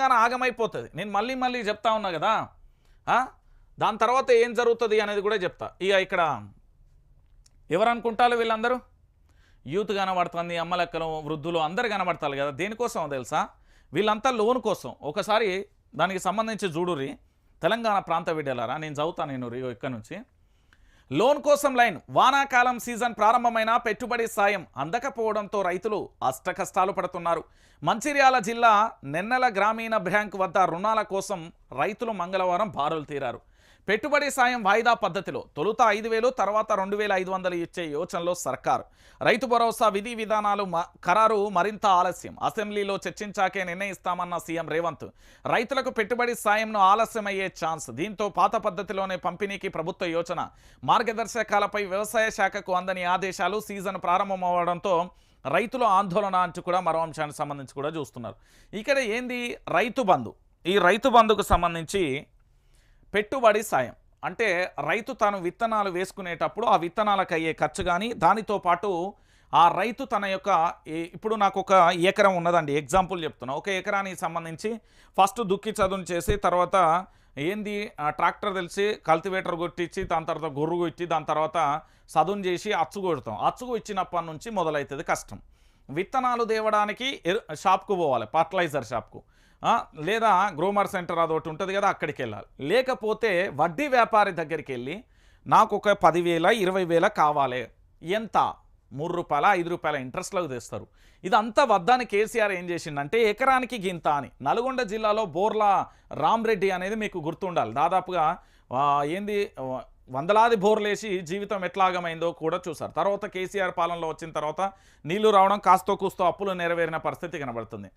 తెలంగాణ ఆగమైపోతుంది. నేను మళ్ళీ మళ్ళీ చెప్తా ఉన్నా కదా? దాని తర్వాత ఏం జరుగుతుంది అనేది కూడా చెప్తా. ఇక ఇక్కడ ఎవరు అనుకుంటారు వీళ్ళందరూ? యూత్ కనబడుతుంది అమ్మలెక్కలు వృద్ధులు అందరు కనబడతారు కదా? దేనికోసం తెలుసా? వీళ్ళంతా లోన్ కోసం. ఒకసారి దానికి సంబంధించి చూడుర్రి. తెలంగాణ ప్రాంత విడ్డలారా నేను చదువుతాను నేను ఇక్కడ నుంచి. లోన్ కోసం లైన్. వానాకాలం సీజన్ ప్రారంభమైన పెట్టుబడి సాయం అందకపోవడంతో రైతులు అష్టకష్టాలు పడుతున్నారు. మంచిర్యాల జిల్లా నెన్నెల గ్రామీణ బ్యాంక్ వద్ద రుణాల కోసం రైతులు మంగళవారం బారులు తీరారు. పెట్టుబడి సాయం వాయిదా పద్ధతిలో తొలుత ఐదు వేలు తర్వాత రెండు వేల ఐదు వందలు ఇచ్చే యోచనలో సర్కారు. రైతు భరోసా విధి విధానాలు మ- ఖరారు మరింత ఆలస్యం. అసెంబ్లీలో చర్చించాకే నిర్ణయిస్తామన్న సీఎం రేవంత్. రైతులకు పెట్టుబడి సాయంను ఆలస్యమయ్యే ఛాన్స్. దీంతో పాత పద్ధతిలోనే పంపిణీకి ప్రభుత్వ యోచన. మార్గదర్శకాలపై వ్యవసాయ శాఖకు అందని ఆదేశాలు సీజన్ ప్రారంభమవడంతో రైతుల ఆందోళన అంటూ కూడా మరో అంశానికి సంబంధించి కూడా చూస్తున్నారు. ఇక్కడ ఏంది? రైతు బంధు. ఈ రైతు బంధుకు సంబంధించి పెట్టుబడి సాయం. అంటే రైతు తాను విత్తనాలు వేసుకునేటప్పుడు ఆ విత్తనాలకు అయ్యే ఖర్చు కానీ దానితో పాటు ఆ రైతు తన యొక్క ఇప్పుడు నాకు ఒక ఎకరం ఉన్నదండి. ఎగ్జాంపుల్ చెప్తున్నా. ఒక ఎకరానికి సంబంధించి ఫస్ట్ దుక్కి చదును చేసి తర్వాత ఏంది ఆ ట్రాక్టర్ తెలిసి కల్టివేటర్ కొట్టించి దాని తర్వాత గొర్రు కొట్టి దాని తర్వాత చదును చేసి అచ్చు కొడతాం. అచ్చుకు ఇచ్చినప్పటి నుంచి మొదలవుతుంది కష్టం. విత్తనాలు తేవడానికి షాప్కు పోవాలి ఫర్టిలైజర్ షాప్కు. లేదా గ్రోమర్ సెంటర్ అదొకటి ఉంటుంది కదా అక్కడికి వెళ్ళాలి లేకపోతే వడ్డీ వ్యాపారి దగ్గరికి వెళ్ళి నాకు ఒక పదివేల ఇరవై వేల కావాలి. ఎంత? మూడు రూపాయల ఐదు రూపాయల ఇంట్రెస్ట్లకు తెస్తారు. ఇదంతా వద్దని కేసీఆర్ ఏం చేసిండంటే ఎకరానికి గింత అని. నల్గొండ జిల్లాలో బోర్ల రామ్రెడ్డి అనేది మీకు గుర్తుండాలి. దాదాపుగా ఏంది వందలాది బోర్లేసి జీవితం ఎట్లాగమైందో కూడా చూసారు తర్వాత కేసీఆర్ పాలనలో వచ్చిన తర్వాత నీళ్ళు రావడం కాస్తో కూస్తో అప్పులు నెరవేరిన పరిస్థితి కనబడుతుంది.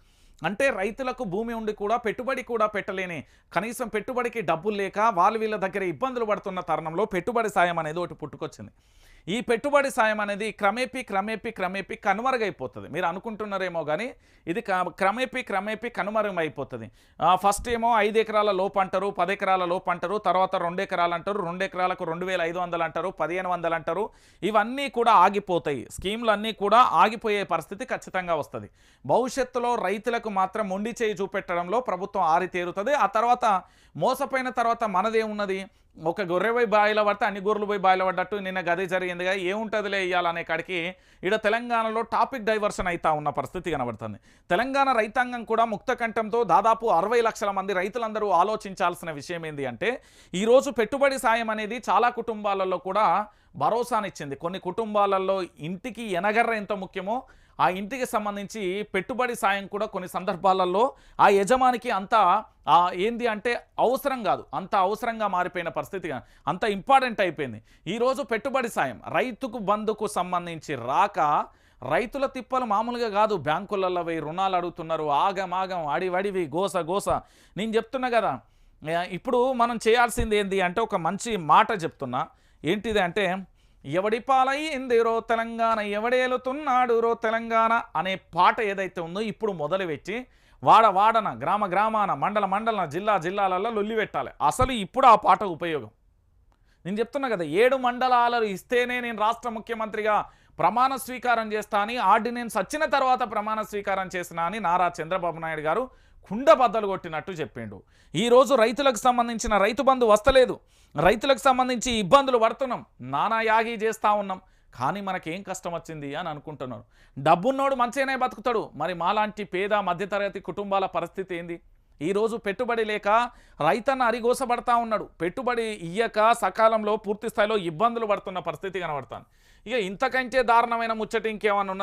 అంటే రైతులకు భూమి ఉండి కూడా పెట్టుబడి కూడా పెట్టలేని కనీసం పెట్టుబడికి డబ్బులు లేక వాళ్ళు వీళ్ళ దగ్గర ఇబ్బందులు పడుతున్న తరుణంలో పెట్టుబడి సాయం అనేది ఒకటి పుట్టుకొచ్చింది. ఈ పెట్టుబడి సాయం అనేది క్రమేపీ క్రమేపీ క్రమేపీ కనుమరుగైపోతుంది. మీరు అనుకుంటున్నారేమో కానీ ఇది క- క్రమేపీ క్రమేపీ కనుమరుగైపోతుంది. ఫస్ట్ ఏమో ఐదు ఎకరాల లోపు అంటారు పది ఎకరాల లోపు అంటారు తర్వాత రెండు ఎకరాలు అంటారు రెండు ఎకరాలకు రెండు వేల ఐదు వందలు అంటారు పదిహేను వందలు అంటారు. ఇవన్నీ కూడా ఆగిపోతాయి. స్కీమ్లు అన్నీ కూడా ఆగిపోయే పరిస్థితి ఖచ్చితంగా వస్తుంది. భవిష్యత్తులో రైతులకు మాత్రం మొండి చేయి చూపెట్టడంలో ప్రభుత్వం ఆరితేరుతుంది. ఆ తర్వాత మోసపోయిన తర్వాత మనదేమున్నది? ఒక గొర్రె పోయి బాయిలో పడితే అన్ని గొర్రెలు పోయి బాయిలో పడ్డట్టు నిన్న గదే జరిగిందిగా ఏముంటుందిలే ఇవ్వాలనే కాడికి ఇక్కడ తెలంగాణలో టాపిక్ డైవర్షన్ అవుతా ఉన్న పరిస్థితి కనబడుతుంది. తెలంగాణ రైతాంగం కూడా ముక్త కంఠంతో దాదాపు అరవై లక్షల మంది రైతులందరూ ఆలోచించాల్సిన విషయం ఏంటి అంటే ఈరోజు పెట్టుబడి సాయం అనేది చాలా కుటుంబాలలో కూడా భరోసానిచ్చింది. కొన్ని కుటుంబాలలో ఇంటికి ఎనగర్ర ఎంత ముఖ్యమో ఆ ఇంటికి సంబంధించి పెట్టుబడి సాయం కూడా కొన్ని సందర్భాలలో ఆ యజమానికి అంత ఏంది అంటే అవసరం కాదు. అంత అవసరంగా మారిపోయిన పరిస్థితి అంత ఇంపార్టెంట్ అయిపోయింది. ఈరోజు పెట్టుబడి సాయం రైతుకు బంధుకు సంబంధించి రాక రైతుల తిప్పలు మామూలుగా కాదు. బ్యాంకులలో పోయి రుణాలు అడుగుతున్నారు. ఆగం ఆగం అడివడివి గోస గోస. నేను చెప్తున్నా కదా ఇప్పుడు మనం చేయాల్సింది ఏంది అంటే ఒక మంచి మాట చెప్తున్నా. ఏంటిది అంటే ఎవడి పాలయ్యింది రో తెలంగాణ ఎవడేలుతున్నాడు రో తెలంగాణ అనే పాట ఏదైతే ఉందో ఇప్పుడు మొదలుపెట్టి వాడ వాడన గ్రామ గ్రామాన మండల మండలన జిల్లా జిల్లాలలో లొల్లిపెట్టాలి అసలు ఇప్పుడు ఆ పాట ఉపయోగం. నేను చెప్తున్నా కదా ఏడు మండలాలు ఇస్తేనే నేను రాష్ట్ర ముఖ్యమంత్రిగా ప్రమాణ స్వీకారం చేస్తా అని ఆర్డినెన్స్ వచ్చిన తర్వాత ప్రమాణ స్వీకారం చేసిన అని నారా చంద్రబాబు నాయుడు గారు కుండ బద్దలు కొట్టినట్టు చెప్పిండు. ఈరోజు రైతులకు సంబంధించిన రైతు బంధు వస్తలేదు. రైతులకు సంబంధించి ఇబ్బందులు పడుతున్నాం. నానా యాగి చేస్తూ ఉన్నాం. కానీ మనకేం కష్టం వచ్చింది అని అనుకుంటున్నారు. డబ్బున్నోడు మంచిగానే బతుకుతాడు. మరి మాలాంటి పేద మధ్యతరగతి కుటుంబాల పరిస్థితి ఏంది? ఈరోజు పెట్టుబడి లేక రైతన్న అరిగోసబడతా ఉన్నాడు. పెట్టుబడి ఇయ్యక సకాలంలో పూర్తి స్థాయిలో ఇబ్బందులు పడుతున్న పరిస్థితి కనబడుతుంది. ఇక ఇంతకంటే దారుణమైన ముచ్చట ఇంకేమన్నా ఉన్నదా?